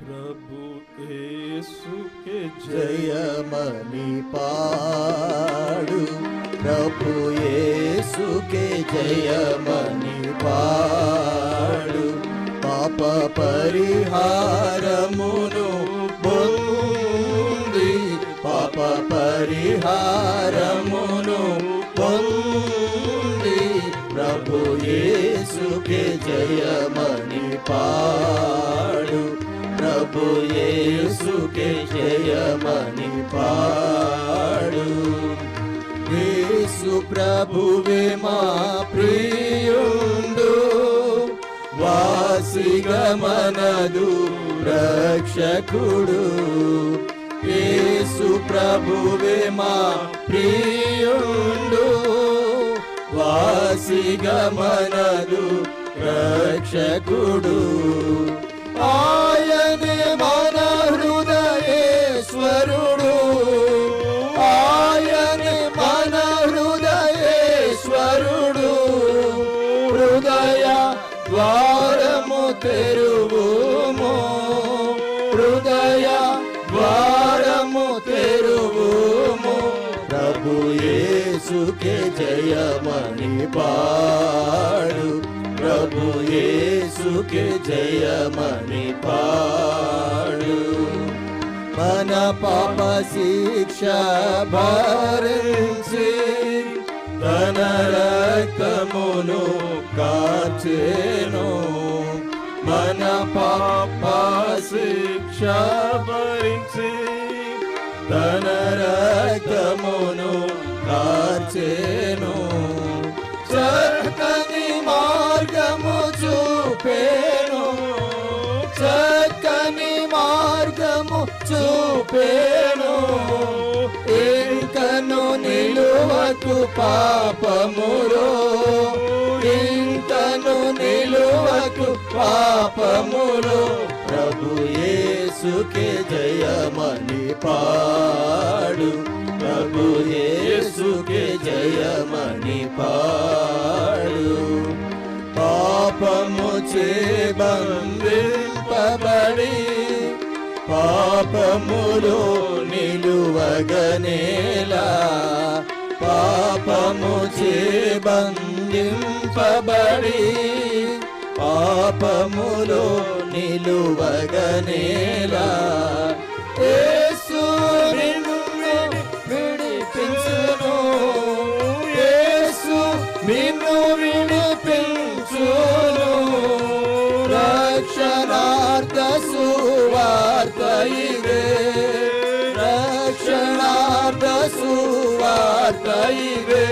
प्रभु यीशु के జయమని పాడు ప్రభు యేసుకే జయమని పాడు పాప పరిహారమును పొంది పాప పరిహారమును పొంది ప్రభు యేసుకే జయమని పాడు జయమని పాడు. యేసు ప్రభువే మా ప్రియుండు. వాసిగమనదు రక్షకుడు. యేసు ప్రభువే మా ప్రియుండు. వాసిగమనదు రక్షకుడు. ఆ ద్వారము తెరువుము. హృదయ ద్వారము తెరువుము. ప్రభు యేసుకే జయమని పాడు. ప్రభు యేసుకే జయమని పాడు. మన పాప శిక్ష భరించి తన రక్తమును చేను. మన పాప శిక్ష భరించి తన రక్తమును కార్చేను. చక్కని మార్గము చూపేను. చక్కని మార్గము చూపేను. ఇంకను నిలువకు పాపములో పాపములు ప్రభు యేసుకే జయమని పాడు. ప్రభు యేసుకే జయమని పాడు. పాపము చేబందింపబడి పాపములో నిలువగనేలా. పాపము చేబందింపబడి పాపములో నిలువగనేలా. నిన్ను విడిపించును. నిన్ను విడిపించును. రక్షణార్థ సువార్త ఇదే. రక్షణార్థ సు ఇదే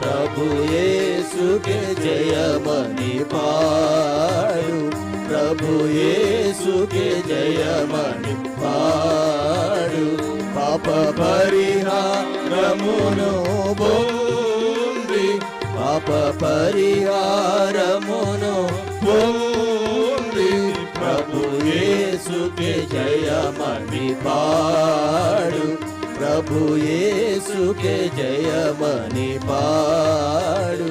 ప్రభు జయమని పాడు. ప్రభు యేసుకే జయమని పాడు. పాప పరిహారమును బోంది పాప పరిహారమును బోంది ప్రభు యేసుకే జయమని పాడు. ప్రభు యేసుకే జయమని పాడు.